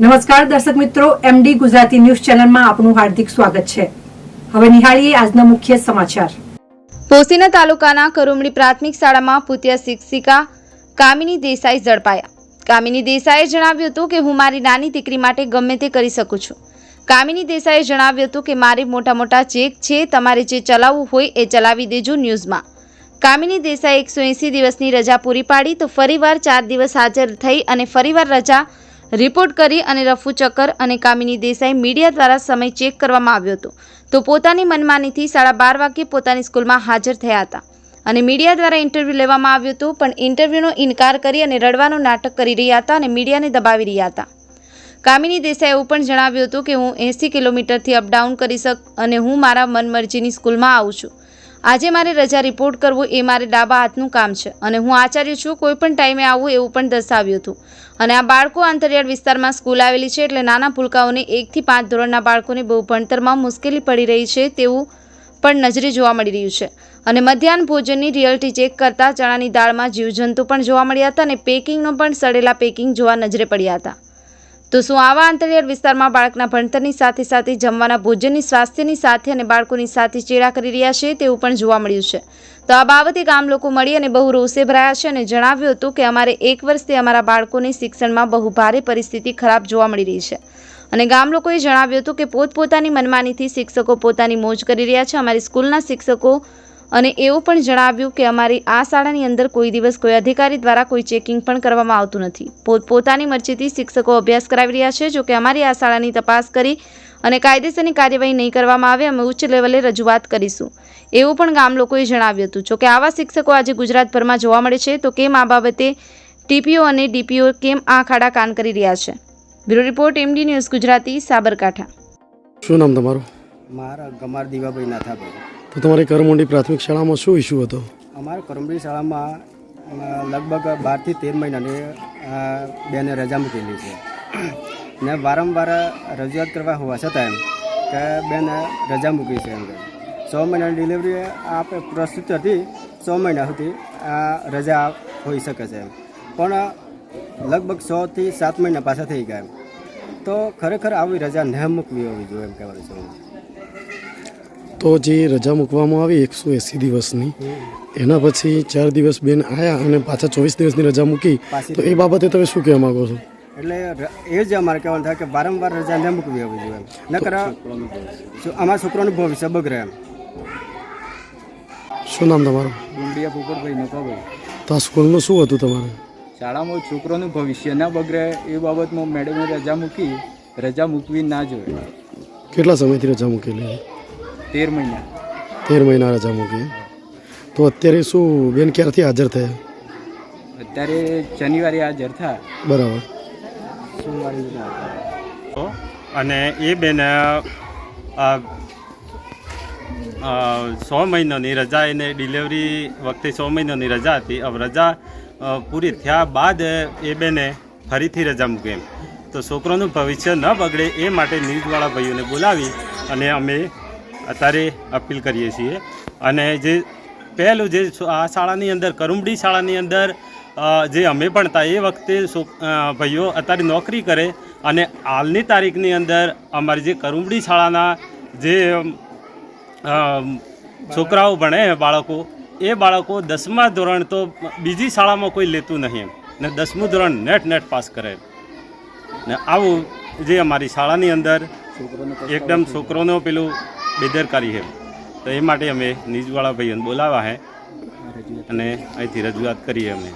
નમસ્કાર, દર્શક મિત્રો. એમડી ગુજરાતી ન્યૂઝ ચેનલમાં આપનું હાર્દિક સ્વાગત છે. હવે નિહાળીએ આજના મુખ્ય સમાચાર. પોસીના તાલુકાના કરુમડી પ્રાથમિક શાળામાં પૂત્ય શિક્ષિકા કામિની દેસાઈ ઝડપાયા. કામિની દેસાઈએ જણાવ્યું હતું કે, હું મારી નાની દીકરી માટે ગમે તે કરી શકું છું. કામિની દેસાઈએ જણાવ્યું હતું કે, મારે મોટા મોટા ચેક છે, તમારે જે ચલાવવું હોય એ ચલાવી દેજો ન્યૂઝમાં. કામિની દેસાઈ એકસો એંસી દિવસની રજા પૂરી પાડી તો ફરીવાર ચાર દિવસ હાજર થઈ અને ફરીવાર રજા રિપોર્ટ કરી અને રફુ ચક્કર અને કામિની દેસાઈ મીડિયા દ્વારા સમય ચેક કરવામાં આવ્યો હતો. તો પોતાની મનમાનીથી સાડા બાર વાગ્યે પોતાની સ્કૂલમાં હાજર થયા હતા. અને મીડિયા દ્વારા ઇન્ટરવ્યૂ લેવામાં આવ્યું હતું, પણ ઇન્ટરવ્યૂનો ઇનકાર કરી અને રડવાનું નાટક કરી રહ્યા હતા અને મીડિયાને દબાવી રહ્યા હતા. કામિની દેસાઈએ એવું પણ જણાવ્યું હતું કે હું એંસી કિલોમીટરથી અપડાઉન કરી શક, અને હું મારા મનમરજીની સ્કૂલમાં આવું છું. આજે મારે રજા રિપોર્ટ કરવો એ મારે ડાબા હાથનું કામ છે અને હું આચાર્ય છું, કોઈ પણ ટાઈમે આવું એવું પણ દર્શાવ્યું હતું. અને આ બાળકો આંતરિયાળ વિસ્તારમાં સ્કૂલ આવેલી છે એટલે નાના ભૂલકાઓને એકથી પાંચ ધોરણના બાળકોને બહુ ભણતરમાં મુશ્કેલી પડી રહી છે તેવું પણ નજરે જોવા મળી રહ્યું છે. અને મધ્યાહન ભોજનની રિયલ્ટી ચેક કરતાં ચણાની દાળમાં જીવજંતુ પણ જોવા મળ્યા હતા અને પેકિંગનો પણ સડેલા પેકિંગ જોવા નજરે પડ્યા હતા. તો શું આવા અંતરિયાળ વિસ્તારમાં બાળકના ભણતરની સાથે સાથે જમવાના ભોજનની, સ્વાસ્થ્યની સાથે અને બાળકોની સાથે ચેડા કરી રહ્યા છે તેવું પણ જોવા મળ્યું છે. તો આ બાબતે ગામ લોકો મળી અને બહુ રોષે ભરાયા છે અને જણાવ્યું હતું કે અમારે એક વર્ષથી અમારા બાળકોની શિક્ષણમાં બહુ ભારે પરિસ્થિતિ ખરાબ જોવા મળી રહી છે. અને ગામ લોકોએ જણાવ્યું હતું કે પોતપોતાની મનમાનીથી શિક્ષકો પોતાની મોજ કરી રહ્યા છે. અમારી સ્કૂલના શિક્ષકો અને એવું પણ જણાવ્યું કે અમારી આ શાળાની અંદર કોઈ દિવસ કોઈ અધિકારી દ્વારા કોઈ ચેકિંગ પણ કરવામાં આવતું નથી. પોત પોતાની મરજીથી શિક્ષકો અભ્યાસ કરાવી રહ્યા છે. જોકે અમારી આ શાળાની તપાસ કરી અને કાયદેસરની કાર્યવાહી નહીં કરવામાં આવે અમે ઉચ્ચ લેવલે રજૂઆત કરીશું. એવું પણ ગામ લોકોએ જણાવ્યું હતું. જોકે આવા શિક્ષકો આજે ગુજરાતભરમાં જોવા મળે છે તો કેમ આ બાબતે ટીપીઓ અને ડીપીઓ કેમ આ ખાડા કાન કરી રહ્યા છે? Bureau report MD news Gujarati Sabarkantha. શું નામ તમારું? મારા ગમાર દીવાભાઈ નાથાભાઈ. તો તમારી કરમુંડી પ્રાથમિક શાળામાં શું ઇસ્યુ હતો? અમારા કરમુંડી શાળામાં લગભગ બારથી તેર મહિનાની બેને રજા મૂકેલી છે. ને વારંવાર રજૂઆત કરવા હોવા છતાં એમ કે બેન રજા મૂકી છે એમ છ મહિનાની ડિલિવરી આપણે પ્રસ્તુત હતી છ મહિના સુધી રજા હોઈ શકે છે એમ. પણ લગભગ સોથી સાત મહિના પાછા થઈ ગયા એમ. તો ખરેખર આવી રજા ન મૂકવી હોવી જોઈએ એમ કહેવાનું છે તો જે રજા મૂકવામાં આવી એકસો એંસી દિવસની એના પછી ચાર દિવસ બેન આવ્યા અને પાછા ચોવીસ દિવસની રજા મૂકી. તો એ બાબતે તમે શું કહેવા માગો છો? એટલે એ જ અમારે કહેવાનું થાય કે વારંવાર રજા ન મૂકવી આવી જોઈએ. એમ નકર શું અમારા છોકરાનું ભવિષ્ય બગડે એમ. શું નામ તમારું? ડુંડિયા પોપટભાઈ નકાભાઈ તો આ સ્કૂલનું શું હતું તમારે? શાળામાં છોકરોનું ભવિષ્ય ના બગડે એ બાબતમાં મેડમે રજા મૂકી રજા મૂકવી ના જોઈએ. કેટલા સમયથી રજા મૂકેલી? તેર મહિના. તેર મહિના રજા મૂકી. તો અત્યારે શું બેન ક્યારથી હાજર થયા? અત્યારે શનિવારે હાજર થયા. બરાબર. હતો અને એ બેન સો મહિનાની રજા એને ડિલિવરી વખતે સો મહિનાની રજા હતી. હવે રજા પૂરી થયા બાદ એ બેને ફરીથી રજા મૂકી એમ. તો છોકરોનું ભવિષ્ય ન બગડે એ માટે ન્યૂઝવાળા ભાઈઓને બોલાવી અને અમે અત્યારે અપીલ કરીએ છીએ. અને જે પહેલું જે આ શાળાની અંદર કરુંબડી શાળાની અંદર જે અમે ભણતા એ વખતે ભાઈઓ અત્યારે નોકરી કરે અને હાલની તારીખની અંદર અમારી જે કરુંબડી શાળાના જે છોકરાઓ ભણે બાળકો એ બાળકો દસમા ધોરણ તો બીજી શાળામાં કોઈ લેતું નહીં એમ. ને દસમું ધોરણ નેટ નેટ પાસ કરે. ને આવું જે અમારી શાળાની અંદર એકદમ છોકરોનો પેલું બેદરકારી છે. તો એ માટે અમે ન્યૂઝવાળા ભાઈઓને બોલાવ્યા છે અને અહીંથી રજૂઆત કરીએ અમે.